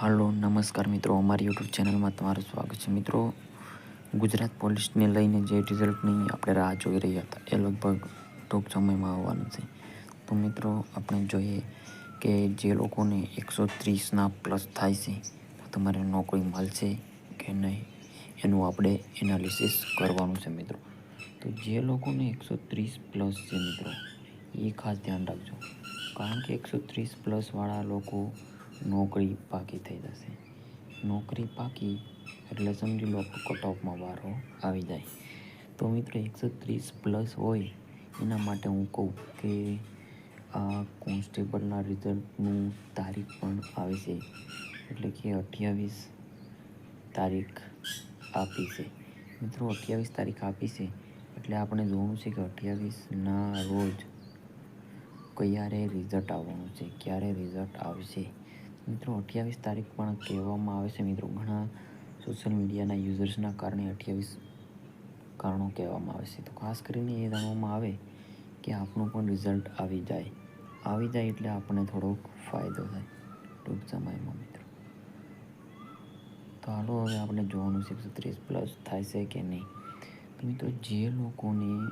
હાલો, નમસ્કાર મિત્રો. અમારી યુટ્યુબ ચેનલમાં તમારું સ્વાગત છે. મિત્રો, ગુજરાત પોલીસને લઈને જે રિઝલ્ટની આપણે રાહ જોઈ રહ્યા હતા, એ લગભગ ટૂંક સમયમાં આવવાનું છે. તો મિત્રો, આપણે જોઈએ કે જે લોકોને એકસો ત્રીસના પ્લસ થાય છે, તો તમારે નોકરી મળશે કે નહીં, એનું આપણે એનાલિસિસ કરવાનું છે મિત્રો. તો જે લોકોને એકસો ત્રીસ પ્લસ છે મિત્રો, એ ખાસ ધ્યાન રાખજો. કારણ કે એકસો ત્રીસ પ્લસવાળા લોકો નોકરી પાકી થઈ જશે. નોકરી પાકી એટલે સમજી લો કટ ઓફમાં વારો આવી જાય. તો મિત્રો એકસો ત્રીસ પ્લસ હોય એના માટે હું કહું કે આ કોન્સ્ટેબલના રિઝલ્ટનું તારીખ પણ આવે છે. એટલે કે અઠ્યાવીસ તારીખ આપી છે. મિત્રો અઠ્યાવીસ તારીખ આપી છે. એટલે આપણે જોવાનું છે કે અઠ્યાવીસના રોજ ક્યારે રિઝલ્ટ આવવાનું છે, ક્યારે રિઝલ્ટ આવશે. મિત્રો, અઠ્યાવીસ તારીખ પણ કહેવામાં આવે છે મિત્રો. ઘણા સોશિયલ મીડિયાના યુઝર્સના કારણે અઠ્યાવીસ કારણો કહેવામાં આવે છે. તો ખાસ કરીને એ જાણવામાં આવે કે આપણું પણ રિઝલ્ટ આવી જાય. આવી જાય એટલે આપણને થોડોક ફાયદો થાય ટૂંક સમયમાં મિત્રો. તો હાલો, હવે આપણે જોવાનું છે એકસો ત્રીસ પ્લસ થાય છે કે નહીં. તો મિત્રો, જે લોકોને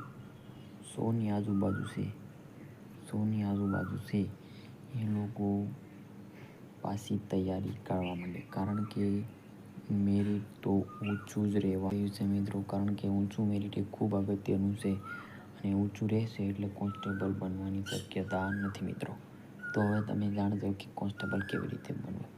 સોની આજુબાજુ છે, સોની આજુબાજુ છે, એ લોકો પાછી તૈયારી કરવા માંડે. કારણ કે મેરિટ તો ઊંચું જ રહેવાનું છે મિત્રો. કારણ કે ઊંચું મેરિટ એ ખૂબ અગત્યનું છે અને ઊંચું રહેશે એટલે કોન્સ્ટેબલ બનવાની શક્યતા નથી મિત્રો. તો હવે તમે જાણજો કે કોન્સ્ટેબલ કેવી રીતે બનવું.